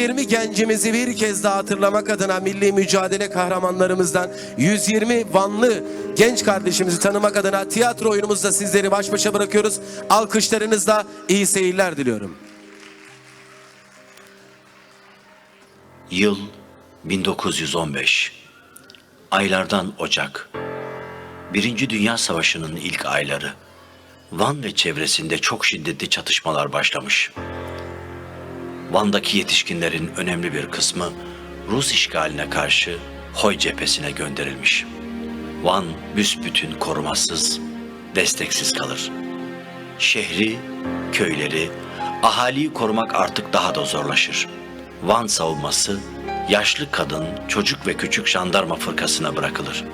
120 gencimizi bir kez daha hatırlamak adına milli mücadele kahramanlarımızdan 120 Vanlı genç kardeşimizi tanımak adına tiyatro oyunumuzda sizleri baş başa bırakıyoruz. Alkışlarınızla iyi seyirler diliyorum. Yıl 1915. Aylardan Ocak. Birinci Dünya Savaşı'nın ilk ayları. Van ve çevresinde çok şiddetli çatışmalar başlamış. Van'daki yetişkinlerin önemli bir kısmı Rus işgaline karşı Hoy cephesine gönderilmiş. Van büsbütün korumasız, desteksiz kalır. Şehri, köyleri, ahaliyi korumak artık daha da zorlaşır. Van savunması yaşlı kadın, çocuk ve küçük jandarma fırkasına bırakılır.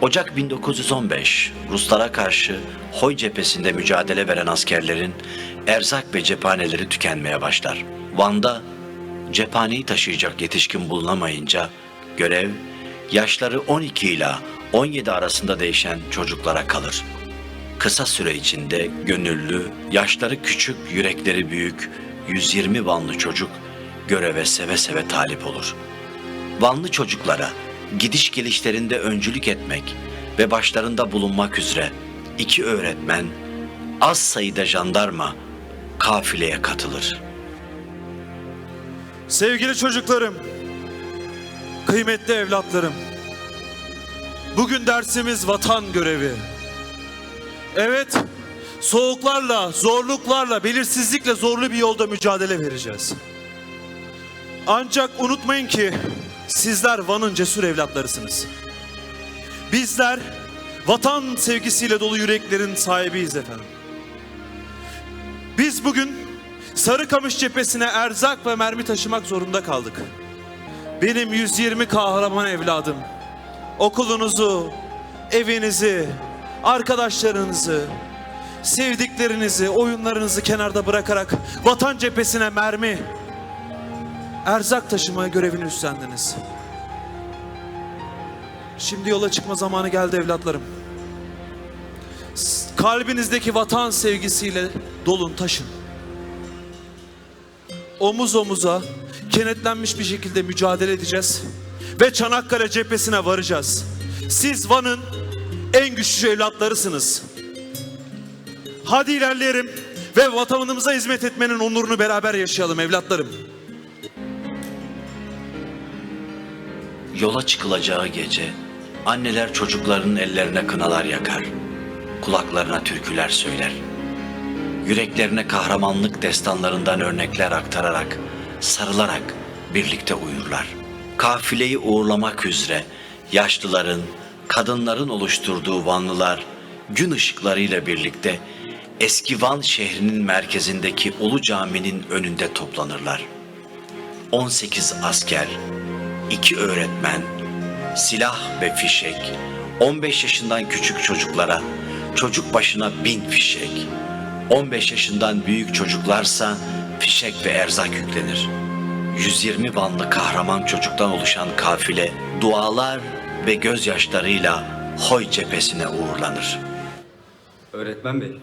Ocak 1915 Ruslara karşı Hoy cephesinde mücadele veren askerlerin erzak ve cephaneleri tükenmeye başlar. Van'da cephaneyi taşıyacak yetişkin bulunamayınca görev yaşları 12 ile 17 arasında değişen çocuklara kalır. Kısa süre içinde gönüllü, yaşları küçük, yürekleri büyük 120 Vanlı çocuk göreve seve seve talip olur. Vanlı çocuklara gidiş gelişlerinde öncülük etmek ve başlarında bulunmak üzere iki öğretmen, az sayıda jandarma kafileye katılır. Sevgili çocuklarım, kıymetli evlatlarım. Bugün dersimiz vatan görevi. Evet, soğuklarla, zorluklarla, belirsizlikle zorlu bir yolda mücadele vereceğiz. Ancak unutmayın ki sizler Van'ın cesur evlatlarısınız. Bizler vatan sevgisiyle dolu yüreklerin sahibiyiz efendim. Biz bugün Sarıkamış cephesine erzak ve mermi taşımak zorunda kaldık. Benim 120 kahraman evladım okulunuzu, evinizi, arkadaşlarınızı, sevdiklerinizi, oyunlarınızı kenarda bırakarak vatan cephesine mermi, erzak taşıma görevini üstlendiniz. Şimdi yola çıkma zamanı geldi evlatlarım. Kalbinizdeki vatan sevgisiyle dolun taşın omuz omuza kenetlenmiş bir şekilde mücadele edeceğiz ve Çanakkale cephesine varacağız. Siz Van'ın en güçlü evlatlarısınız. Hadi ilerleyelim ve vatanımıza hizmet etmenin onurunu beraber yaşayalım evlatlarım. Yola çıkılacağı gece anneler çocuklarının ellerine kınalar yakar. Kulaklarına türküler söyler. Yüreklerine kahramanlık destanlarından örnekler aktararak, sarılarak birlikte uyurlar. Kafileyi uğurlamak üzere yaşlıların, kadınların oluşturduğu Vanlılar gün ışıklarıyla birlikte eski Van şehrinin merkezindeki Ulu Cami'nin önünde toplanırlar. 18 asker, iki öğretmen, silah ve fişek, 15 yaşından küçük çocuklara çocuk başına bin fişek, 15 yaşından büyük çocuklarsa fişek ve erzak yüklenir. 120 Vanlı kahraman çocuktan oluşan kafile dualar ve gözyaşlarıyla Hoy cephesine uğurlanır. Öğretmen bey,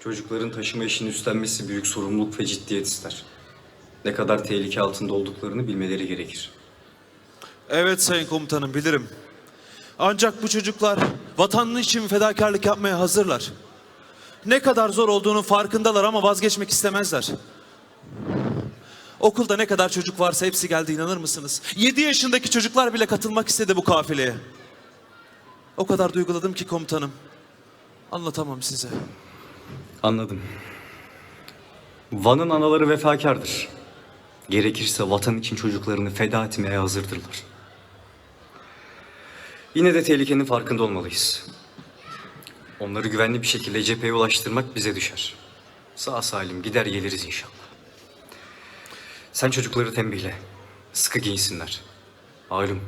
çocukların taşıma işini üstlenmesi büyük sorumluluk ve ciddiyet ister. Ne kadar tehlike altında olduklarını bilmeleri gerekir. Evet sayın komutanım bilirim. Ancak bu çocuklar vatanı için fedakarlık yapmaya hazırlar. Ne kadar zor olduğunun farkındalar ama vazgeçmek istemezler. Okulda ne kadar çocuk varsa hepsi geldi inanır mısınız? 7 yaşındaki çocuklar bile katılmak istedi bu kafileye. O kadar duyguladım ki komutanım. Anlatamam size. Anladım. Van'ın anaları vefakardır. Gerekirse vatan için çocuklarını feda etmeye hazırdırlar. Yine de tehlikenin farkında olmalıyız. Onları güvenli bir şekilde cepheye ulaştırmak bize düşer. Sağ salim gider geliriz inşallah. Sen çocukları tembihle. Sıkı giyinsinler. Malum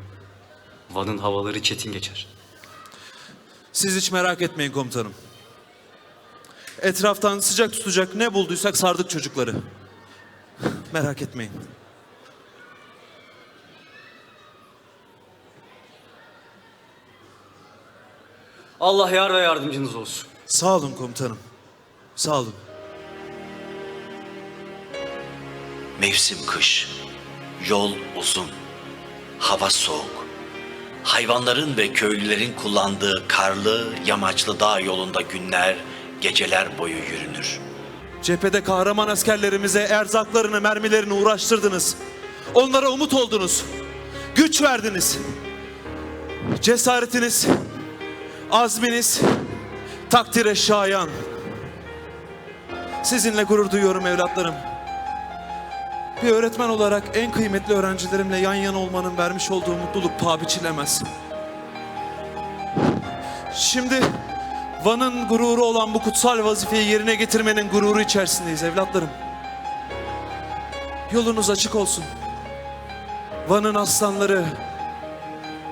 Van'ın havaları çetin geçer. Siz hiç merak etmeyin komutanım. Etraftan sıcak tutacak ne bulduysak sardık çocukları. Merak etmeyin. Allah yar ve yardımcınız olsun. Sağ olun komutanım. Sağ olun. Mevsim kış. Yol uzun, hava soğuk. Hayvanların ve köylülerin kullandığı karlı, yamaçlı dağ yolunda günler, geceler boyu yürünür. Cephede kahraman askerlerimize erzaklarını, mermilerini uğraştırdınız. Onlara umut oldunuz. Güç verdiniz. Cesaretiniz, azminiz takdire şayan. Sizinle gurur duyuyorum evlatlarım. Bir öğretmen olarak en kıymetli öğrencilerimle yan yana olmanın vermiş olduğu mutluluk paha biçilemez. Şimdi Van'ın gururu olan bu kutsal vazifeyi yerine getirmenin gururu içerisindeyiz evlatlarım. Yolunuz açık olsun. Van'ın aslanları,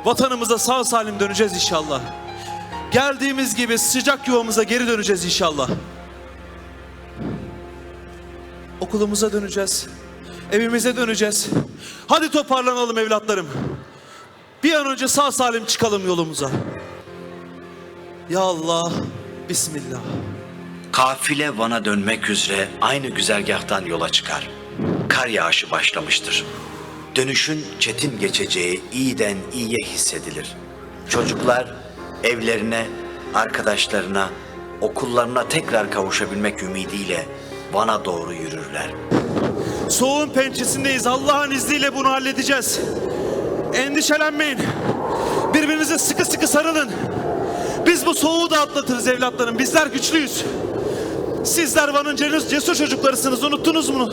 vatanımıza sağ salim döneceğiz inşallah. Geldiğimiz gibi sıcak yuvamıza geri döneceğiz inşallah. Okulumuza döneceğiz. Evimize döneceğiz. Hadi toparlanalım evlatlarım. Bir an önce sağ salim çıkalım yolumuza. Ya Allah, Bismillah. Kafile Van'a dönmek üzere aynı güzergahtan yola çıkar. Kar yağışı başlamıştır. Dönüşün çetin geçeceği iyiden iyiye hissedilir. Çocuklar evlerine, arkadaşlarına, okullarına tekrar kavuşabilmek ümidiyle Van'a doğru yürürler. Soğuğun pençesindeyiz. Allah'ın izniyle bunu halledeceğiz. Endişelenmeyin. Birbirinize sıkı sıkı sarılın. Biz bu soğuğu da atlatırız evlatlarım. Bizler güçlüyüz. Sizler Van'ın cesur, çocuklarısınız. Unuttunuz bunu.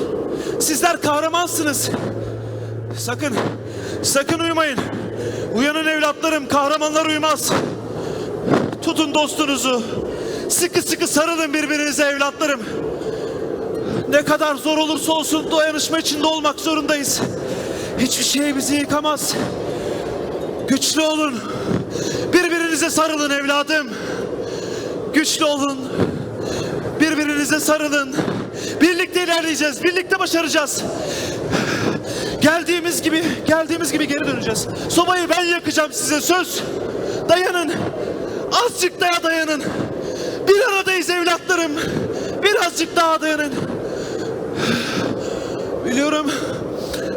Sizler kahramansınız. Sakın, sakın uyumayın. Uyanın evlatlarım. Kahramanlar uyumaz. Tutun dostunuzu. Sıkı sıkı sarılın birbirinize evlatlarım. Ne kadar zor olursa olsun dayanışma içinde olmak zorundayız. Hiçbir şey bizi yıkamaz. Güçlü olun. Birbirinize sarılın evladım. Güçlü olun. Birbirinize sarılın. Birlikte ilerleyeceğiz. Birlikte başaracağız. Geldiğimiz gibi, geldiğimiz gibi geri döneceğiz. Sobayı ben yakacağım size söz. Dayanın. Azıcık daha dayanın. Bir aradayız evlatlarım. Birazcık daha dayanın. Biliyorum.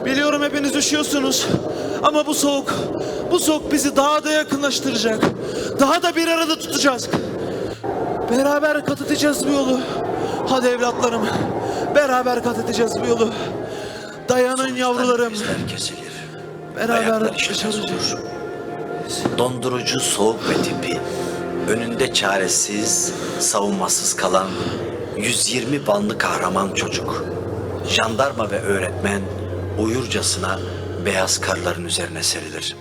Biliyorum hepiniz üşüyorsunuz. Ama bu soğuk, bu soğuk bizi daha da yakınlaştıracak. Daha da bir arada tutacağız. Beraber kat edeceğiz bu yolu. Hadi evlatlarım. Beraber kat edeceğiz bu yolu. Dayanın yavrularım. Kesilir. Beraber olur. Dondurucu soğuk ve tipi, önünde çaresiz, savunmasız kalan 120 banlı kahraman çocuk, jandarma ve öğretmen uyurcasına beyaz karların üzerine serilir.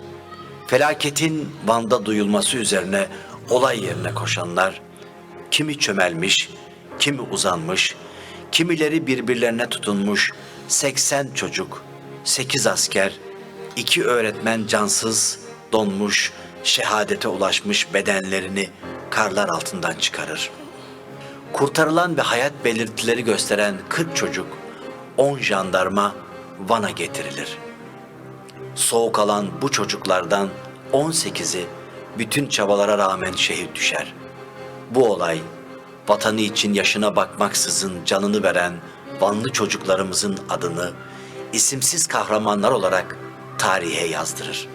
Felaketin Van'da duyulması üzerine olay yerine koşanlar, kimi çömelmiş, kimi uzanmış, kimileri birbirlerine tutunmuş 80 çocuk, 8 asker, iki öğretmen cansız, donmuş, şehadete ulaşmış bedenlerini karlar altından çıkarır. Kurtarılan ve hayat belirtileri gösteren 40 çocuk, 10 jandarma Van'a getirilir. Soğuk alan bu çocuklardan 18'i bütün çabalara rağmen şehit düşer. Bu olay vatanı için yaşına bakmaksızın canını veren Vanlı çocuklarımızın adını isimsiz kahramanlar olarak tarihe yazdırır.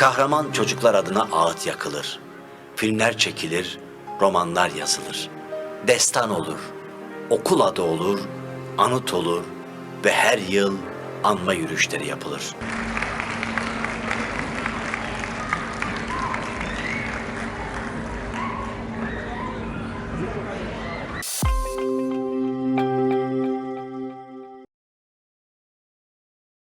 Kahraman çocuklar adına ağıt yakılır. Filmler çekilir, romanlar yazılır. Destan olur, okul adı olur, anıt olur ve her yıl anma yürüyüşleri yapılır.